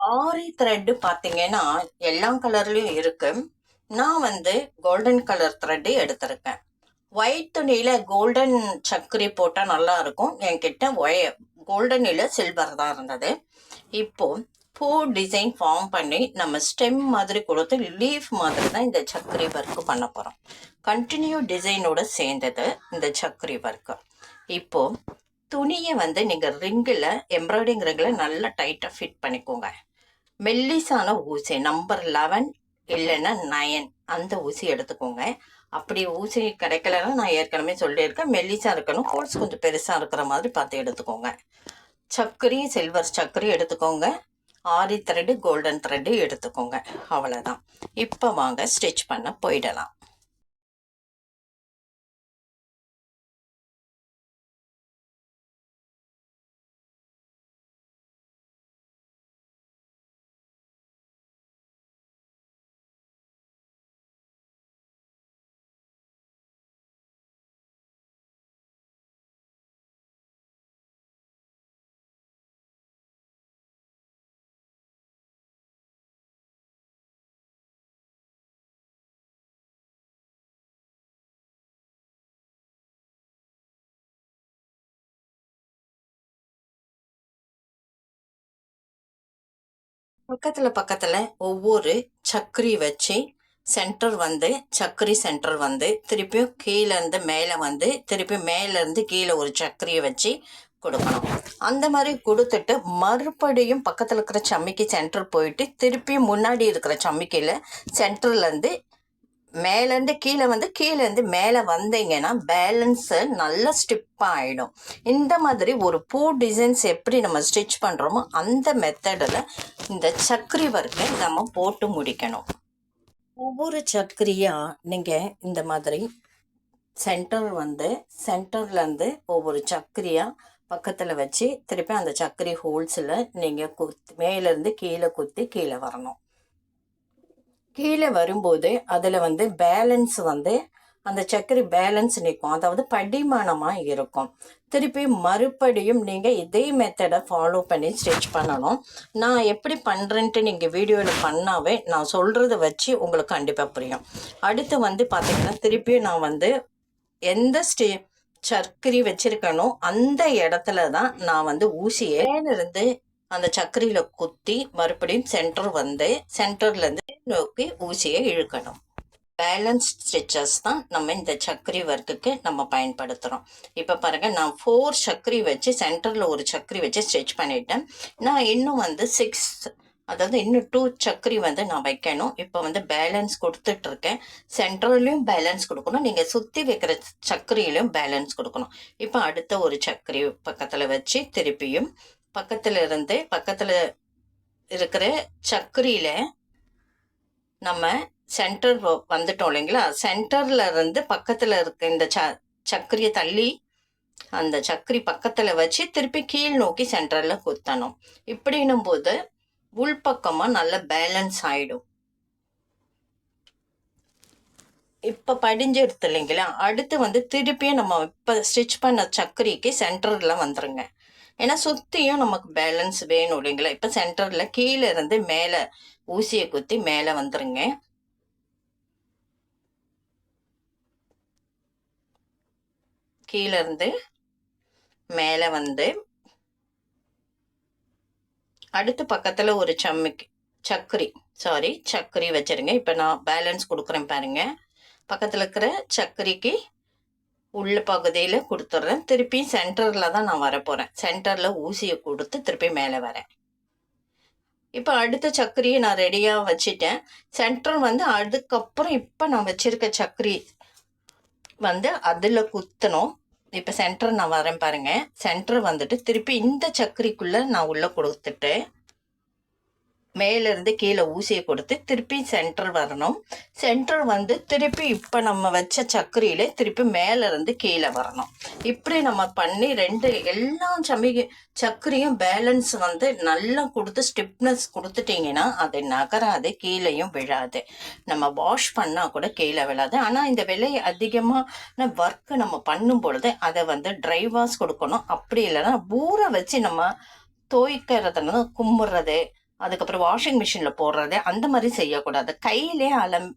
ஆரி thread பார்த்தீங்கன்னா எல்லா கலர்லேயும் இருக்கு. நான் வந்து கோல்டன் கலர் த்ரெட்டு எடுத்திருக்கேன். ஒயிட் துணியில் கோல்டன் சக்கரி போட்டால் நல்லா இருக்கும். என்கிட்ட ஒய கோல்டனில் சில்வர் தான் இருந்தது. இப்போ பூ டிசைன் ஃபார்ம் பண்ணி நம்ம ஸ்டெம் மாதிரி கொடுத்து லீஃப் மாதிரி தான் இந்த சக்கரி ஒர்க்கு பண்ண போகிறோம் கண்டினியூ டிசைனோட சேர்ந்தது இந்த சக்கரி ஒர்க்கு இப்போது துணியை வந்து நீங்கள் ரிங்கில் எம்ப்ராய்டிங் ரிங்கில் நல்லா டைட்டாக ஃபிட் பண்ணிக்கோங்க. மெல்லிசான ஊசி நம்பர் லெவன் இல்லைன்னா நயன் அந்த ஊசி எடுத்துக்கோங்க. அப்படி ஊசி கிடைக்கலன்னா நான் ஏற்கனவே சொல்லியிருக்கேன். மெல்லிசா இருக்கணும் கோல்ஸ் கொஞ்சம் பெருசாக இருக்கிற மாதிரி பார்த்து எடுத்துக்கோங்க. சக்கரி சில்வர் சக்கரி எடுத்துக்கோங்க. ஆரி த்ரெட்டு கோல்டன் த்ரெட்டு எடுத்துக்கோங்க. அவ்வளோதான் இப்போ வாங்க ஸ்டிச் பண்ண போயிடலாம். பக்கத்துல பக்கத்துல ஒவ்வொரு சக்கரி வச்சு சென்டர் வந்து சக்கரி சென்டர் வந்து திருப்பியும் கீழே இருந்து மேலே வந்து திருப்பி மேல இருந்து கீழே ஒரு சக்கரியை வச்சு கொடுக்கணும். அந்த மாதிரி கொடுத்துட்டு மறுபடியும் பக்கத்தில் இருக்கிற சம்மிக்கு சென்டர் போயிட்டு திருப்பியும் முன்னாடி இருக்கிற சம்மிக்கையில் சென்டர்லேருந்து மேலேருந்து கீழே வந்து கீழேருந்து மேலே வந்தீங்கன்னா பேலன்ஸு நல்லா ஸ்டிப்பாக ஆகிடும் இந்த மாதிரி ஒரு பூ டிசைன்ஸ் எப்படி நம்ம ஸ்டிச் பண்ணுறோமோ அந்த மெத்தடில் இந்த சக்கரி ஒர்க்கை நம்ம போட்டு முடிக்கணும். ஒவ்வொரு சக்கரியாக நீங்கள் இந்த மாதிரி சென்டர் வந்து சென்டர்லேருந்து ஒவ்வொரு சக்கரியாக பக்கத்தில் வச்சு திருப்பி அந்த சக்கரி ஹோல்ஸில் நீங்கள் குத் மேலேருந்து கீழே குத்தி கீழே வரணும். கீழே வரும்போது அதில் வந்து பேலன்ஸ் வந்து அந்த சர்க்கரை பேலன்ஸ் நிற்கும். அதாவது படிமானமாக இருக்கும். திருப்பி மறுபடியும் நீங்கள் இதே மெத்தடை ஃபாலோ பண்ணி ஸ்டிச் பண்ணணும். நான் எப்படி பண்ணுறேன்ட்டு நீங்கள் வீடியோவில் பண்ணாவே நான் சொல்கிறத வச்சு உங்களுக்கு கண்டிப்பாக புரியும். அடுத்து வந்து பார்த்திங்கன்னா திருப்பியும் நான் வந்து எந்த ஸ்டே சர்க்கரை வச்சுருக்கணும் அந்த இடத்துல தான் நான் வந்து ஊசியை இருந்து அந்த சர்க்கரையில் குத்தி மறுபடியும் சென்டர் வந்து சென்டர்லேருந்து நோக்கி ஊசியை இழுக்கணும். பேலன்ஸ் ஸ்டிச்சஸ் தான் நம்ம இந்த சக்கரி ஒர்க்குக்கு நம்ம பயன்படுத்துகிறோம் இப்போ பாருங்கள் நான் ஃபோர் சக்கரி வச்சு சென்டரில் ஒரு சக்கரி வச்சு ஸ்டிச் பண்ணிட்டேன். நான் இன்னும் வந்து சிக்ஸ் அதாவது இன்னும் டூ சக்கரி வந்து நான் வைக்கணும். இப்போ வந்து பேலன்ஸ் கொடுத்துட்ருக்கேன் சென்ட்ரல்லையும் பேலன்ஸ் கொடுக்கணும். நீங்கள் சுற்றி வைக்கிற சக்கரியிலையும் பேலன்ஸ் கொடுக்கணும். இப்போ அடுத்த ஒரு சக்கரி பக்கத்தில் வச்சு திருப்பியும் பக்கத்தில் இருந்து பக்கத்தில் இருக்கிற சக்கரியில் நம்ம சென்டர் வந்துட்டோம் இல்லைங்களா? சென்டர்ல இருந்து பக்கத்தில் இருக்க இந்த ச சக்கரியை தள்ளி அந்த சக்கரி பக்கத்தில் வச்சு திருப்பி கீழ் நோக்கி சென்டரில் குத்தணும். இப்படின்னும் போது உள்பக்கமாக நல்ல பேலன்ஸ் ஆகிடும் இப்போ படிஞ்சிருது இல்லைங்களா? அடுத்து வந்து திருப்பியும் நம்ம இப்போ ஸ்டிச் பண்ண சக்கரிக்கு சென்டரில் வந்துருங்க. ஏன்னா சுற்றியும் நமக்கு பேலன்ஸ் வேணும் இல்லைங்களா? இப்போ சென்டரில் கீழே இருந்து மேலே ஊசியை குத்தி மேலே வந்துருங்க. கீழே இருந்து மேலே வந்து அடுத்து பக்கத்தில் ஒரு சம்மிக்கு சக்கரி சாரி சக்கரி வச்சிருங்க. இப்போ நான் பேலன்ஸ் கொடுக்குறேன் பாருங்க. பக்கத்தில் இருக்கிற சக்கரிக்கு உள்ள பகுதியில் கொடுத்துட்றேன் திருப்பியும் சென்டரில் தான் நான் வரப்போகிறேன் சென்டரில் ஊசியை கொடுத்து திருப்பி மேலே வரேன். இப்போ அடுத்த சக்கரியை நான் ரெடியாக வச்சுட்டேன். சென்டர் வந்து அதுக்கப்புறம் இப்போ நான் வச்சுருக்க சக்கரி வந்து அதில் குத்தணும். இப்போ சென்டர் நான் வரேன் பாருங்கள் சென்டர் வந்துட்டு திருப்பி இந்த சக்கரிக்குள்ளே நான் உள்ளே கொடுத்துட்டு மேலேருந்து கீழே ஊசியை கொடுத்து திருப்பி சென்டர் வரணும். சென்டர் வந்து திருப்பி இப்போ நம்ம வச்ச சக்கரையிலே திருப்பி மேலேருந்து கீழே வரணும். இப்படி நம்ம பண்ணி ரெண்டு எல்லா சமிகை சக்கரியும் பேலன்ஸ் வந்து நல்லா கொடுத்து ஸ்டிப்னஸ் கொடுத்துட்டிங்கன்னா அது நகராது கீழேயும் விழாது. நம்ம வாஷ் பண்ணால் கூட கீழே விழாது. ஆனால் இந்த விலை அதிகமான ஒர்க்கு நம்ம பண்ணும் பொழுது அதை வந்து ட்ரை வாஷ் கொடுக்கணும். அப்படி இல்லைன்னா ஊற வச்சு நம்ம துவைக்கிறதுனால கும்பிட்றது அதுக்கப்புறம் வாஷிங் மிஷினில் போடுறது அந்த மாதிரி செய்யக்கூடாது. கையிலே அலம்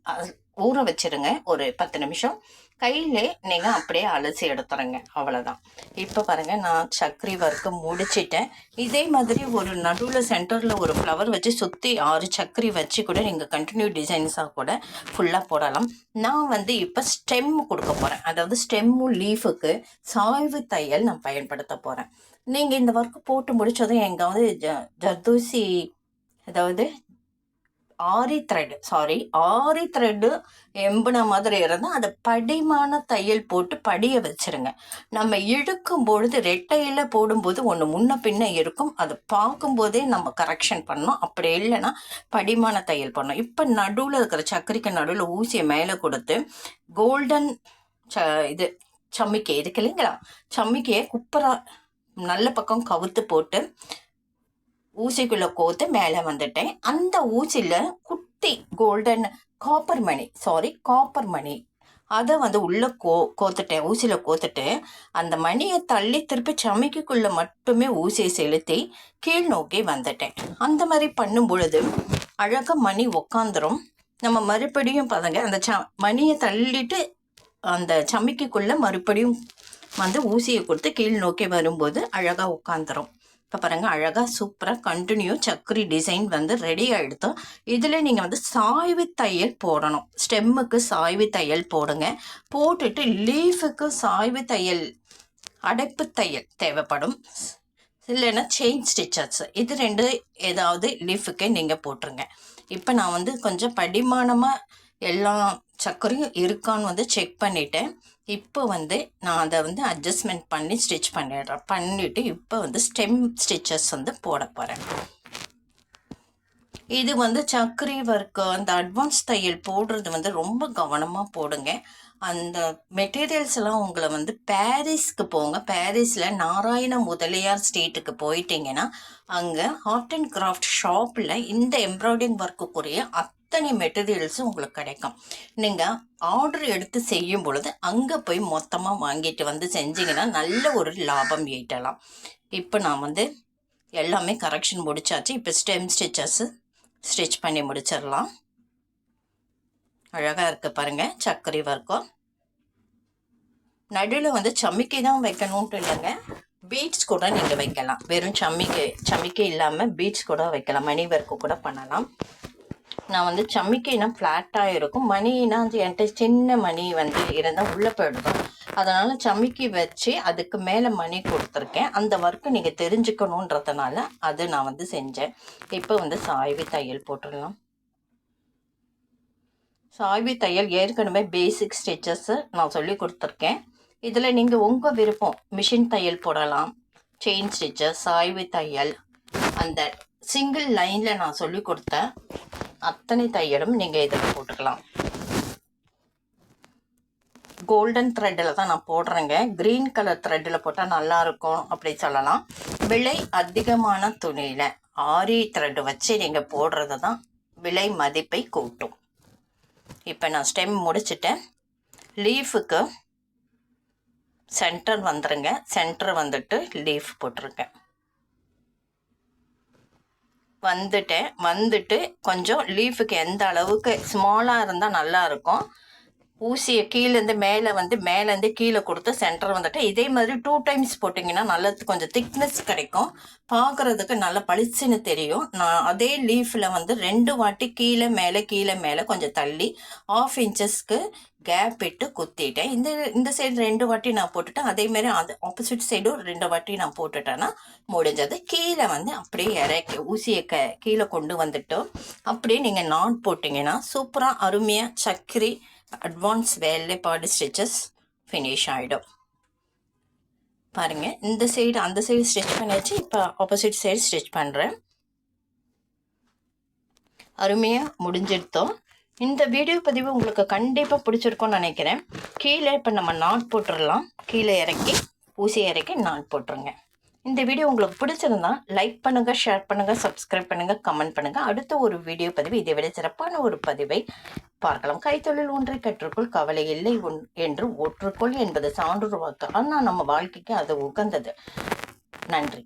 ஊற வச்சிருங்க. ஒரு பத்து நிமிஷம். கையிலே நீங்கள் அப்படியே அலசி எடுத்துருங்க. அவ்வளோதான் இப்போ பாருங்கள் நான் சக்கரி ஒர்க்கு முடிச்சிட்டேன். இதே மாதிரி ஒரு நடுவில் சென்டரில் ஒரு ஃப்ளவர் வச்சு சுற்றி ஆறு சக்கரி வச்சு கூட நீங்கள் கண்டினியூ டிசைன்ஸாக கூட ஃபுல்லாக போடலாம். நான் வந்து இப்போ ஸ்டெம் கொடுக்க போகிறேன் அதாவது ஸ்டெம்மும் லீஃபுக்கு சாய்வு தையல் நான் பயன்படுத்த போகிறேன் நீங்கள் இந்த ஒர்க்கு போட்டு முடிச்சதும் எங்காவது ஜ ஜர்தூசி அதாவது ஆரி த்ரெட் சாரி ஆரி த்ரெட்டு எம்புன மாதிரி இருந்தால் அதை படிமான தையல் போட்டு படிய வச்சிருங்க. நம்ம இழுக்கும் பொழுது ரெட்டையில் போடும்போது ஒன்று முன்ன பின்ன இருக்கும். அதை பார்க்கும்போதே நம்ம கரெக்ஷன் பண்ணணும். அப்படி இல்லைன்னா படிமான தையல் பண்ணணும். இப்போ நடுவில் இருக்கிற சக்கரைக்கு நடுவில் ஊசியை மேலே கொடுத்து கோல்டன் ச இது சம்மிக்கை இருக்கு இல்லைங்களா? சம்மிக்கையை குப்பரா நல்ல பக்கம் கவுத்து போட்டு ஊசிக்குள்ள கோத்து மேலே வந்துட்டேன். அந்த ஊசியில் குட்டி கோல்டன் காப்பர் மணி சாரி காப்பர் மணி அதை வந்து உள்ளே கோ கோத்துட்டேன் ஊசியில் கோத்துட்டு அந்த மணியை தள்ளி திருப்பி சமைக்குள்ளே மட்டுமே ஊசியை செலுத்தி கீழ் நோக்கி வந்துட்டேன். அந்த மாதிரி பண்ணும் பொழுது அழகாக மணி உக்காந்துரும். நம்ம மறுபடியும் பாருங்க அந்த ச மணியை தள்ளிட்டு அந்த சமைக்குள்ளே மறுபடியும் வந்து ஊசியை கொடுத்து கீழ் நோக்கி வரும்போது அழகாக உட்காந்துரும் இப்போ பாருங்க அழகாக சூப்பராக கண்டினியூ சக்கரி டிசைன் வந்து ரெடி ஆகிடுது இதில் நீங்கள் வந்து சாய்வு தையல் போடணும். ஸ்டெம்முக்கு சாய்வு தையல் போடுங்க. போட்டுட்டு லீஃபுக்கு சாய்வு தையல் அடைப்பு தையல் தேவைப்படும். இல்லைன்னா செயின் ஸ்டிச்சஸ் இது ரெண்டு ஏதாவது லீஃபுக்கே நீங்கள் போட்டுருங்க. இப்போ நான் வந்து கொஞ்சம் படிமானமாக எல்லாம் சக்கரையும் இருக்கான்னு வந்து செக் பண்ணிட்டேன். இப்போ வந்து நான் அதை வந்து அட்ஜஸ்ட்மெண்ட் பண்ணி ஸ்டிச் பண்ணிடுறேன். பண்ணிவிட்டு இப்போ வந்து ஸ்டெம் ஸ்டிச்சஸ் வந்து போட போகிறேன் இது வந்து சக்கரி ஒர்க்கு அந்த அட்வான்ஸ் தையல் போடுறது வந்து ரொம்ப கவனமாக போடுங்க. அந்த மெட்டீரியல்ஸ் எல்லாம் உங்களை வந்து பாரிஸ்க்கு போங்க. பாரிஸில் நாராயண முதலியார் ஸ்டேட்டுக்கு போயிட்டீங்கன்னா அங்கே ஆர்ட் அண்ட் கிராஃப்ட் ஷாப்பில் இந்த எம்ப்ராய்டிங் ஒர்க்குக்குரிய அத்தனை மெட்டீரியல்ஸும் உங்களுக்கு கிடைக்கும். நீங்கள் ஆர்டர் எடுத்து செய்யும் பொழுது அங்கே போய் மொத்தமாக வாங்கிட்டு வந்து செஞ்சீங்கன்னா நல்ல ஒரு லாபம் ஈட்டலாம். இப்போ நான் வந்து எல்லாமே கரெக்ஷன் முடிச்சாச்சு. இப்போ ஸ்டெம் ஸ்டிச்சஸ்ஸு ஸ்டிச் பண்ணி முடிச்சிடலாம். அழகாக இருக்குது பாருங்கள் சர்க்கரை வர்க்கம். நடுவில் வந்து சம்மிக்கை தான் வைக்கணும்ட்டு இல்லைங்க. பீட்ஸ் கூட நீங்கள் வைக்கலாம். வெறும் சம்மிக்கை சம்மிக்கை இல்லாமல் பீட்ஸ் கூட வைக்கலாம். மணி ஒர்க்கு கூட பண்ணலாம். நான் வந்து சம்மிக்கைனா ஃப்ளாட்டாக இருக்கும். மணினா வந்து என்கிட்ட சின்ன மணி வந்து இருந்தால் உள்ளே போயிடுது அதனால் சமிக்கி வச்சு அதுக்கு மேலே மணி கொடுத்துருக்கேன். அந்த ஒர்க்கு நீங்கள் தெரிஞ்சுக்கணுன்றதுனால அது நான் வந்து செஞ்சேன். இப்போ வந்து சாய்வு தையல் போட்டுடலாம். சாய்வு தையல் ஏற்கனவே பேசிக் ஸ்டிச்சஸ்ஸு நான் சொல்லி கொடுத்துருக்கேன். இதில் நீங்கள் உங்கள் விருப்பம் மிஷின் தையல் போடலாம். செயின் ஸ்டிச்சஸ் சாய்வு தையல் அந்த சிங்கிள் லைனில் நான் சொல்லி கொடுத்த அத்தனை தையலும் நீங்கள் இதில் போட்டுக்கலாம். கோல்டன் த்ரெட்டில் தான் நான் போடுறேங்க. க்ரீன் கலர் த்ரெட்டில் போட்டால் நல்லாயிருக்கும் அப்படி சொல்லலாம். விலை அதிகமான துணியில் ஆரி த்ரெட் வச்சு நீங்கள் போடுறது தான் விலை மதிப்பை கூட்டும். இப்போ நான் ஸ்டெம் முடிச்சிட்டேன். லீஃபுக்கு சென்டர் வந்துருங்க. சென்டர் வந்துட்டு லீஃப் போட்டிருக்கேன். வந்துட்டேன். வந்துட்டு கொஞ்சம் லீஃபுக்கு எந்த அளவுக்கு ஸ்மாலாக இருந்தால் நல்லா இருக்கும். ஊசியை கீழேருந்து மேலே வந்து மேலேருந்து கீழே கொடுத்து சென்டர் வந்துட்டு இதே மாதிரி டூ டைம்ஸ் போட்டிங்கன்னா நல்லது கொஞ்சம் திக்னஸ் கிடைக்கும். பார்க்குறதுக்கு நல்ல பளிச்சுன்னு தெரியும். நான் அதே லீஃபில் வந்து ரெண்டு வாட்டி கீழே மேலே கீழே மேலே கொஞ்சம் தள்ளி ஆஃப் இன்ச்சஸ்க்கு கேப் விட்டு குத்திட்டேன். இந்த இந்த சைடு ரெண்டு வாட்டி நான் போட்டுட்டேன். அதே மாதிரி அது ஆப்போசிட் சைடும் ரெண்டு வாட்டி நான் போட்டுட்டேன்னா முடிஞ்சது. கீழே வந்து அப்படியே இறக்கி ஊசியை க கீழே கொண்டு வந்துட்டோம் அப்படியே நீங்கள் நாட் போட்டிங்கன்னா சூப்பராக அருமையாக சக்கரி அட்வான்ஸ் வேலைப்பாடு ஸ்டிச்சஸ் ஃபினிஷ் ஆகிடும் பாருங்கள் இந்த சைடு அந்த சைடு ஸ்டிச் பண்ணியாச்சு இப்போ ஆப்போசிட் சைடு ஸ்டிச் பண்ணுறேன் அருமையாக முடிஞ்சிருத்தோம். இந்த வீடியோ பதிவு உங்களுக்கு கண்டிப்பாக பிடிச்சிருக்கும்னு நினைக்கிறேன். கீழே இப்போ நம்ம நாட் போட்டுடலாம் கீழே இறக்கி ஊசி இறக்கி நாட் போட்டுருங்க. இந்த வீடியோ உங்களுக்கு பிடிச்சிருந்தா லைக் பண்ணுங்கள் ஷேர் பண்ணுங்கள் சப்ஸ்கிரைப் பண்ணுங்கள் கமெண்ட் பண்ணுங்கள் அடுத்த ஒரு வீடியோ பதிவு இதை விட சிறப்பான ஒரு பதிவை பார்க்கலாம். கைத்தொழில் ஒன்றை கற்றுக்கொள் கவலை இல்லை ஒன் என்று ஒற்றுக்கொள் என்பது சான்றுருவாக்கு ஆனால் நம்ம வாழ்க்கைக்கு அது உகந்தது. நன்றி.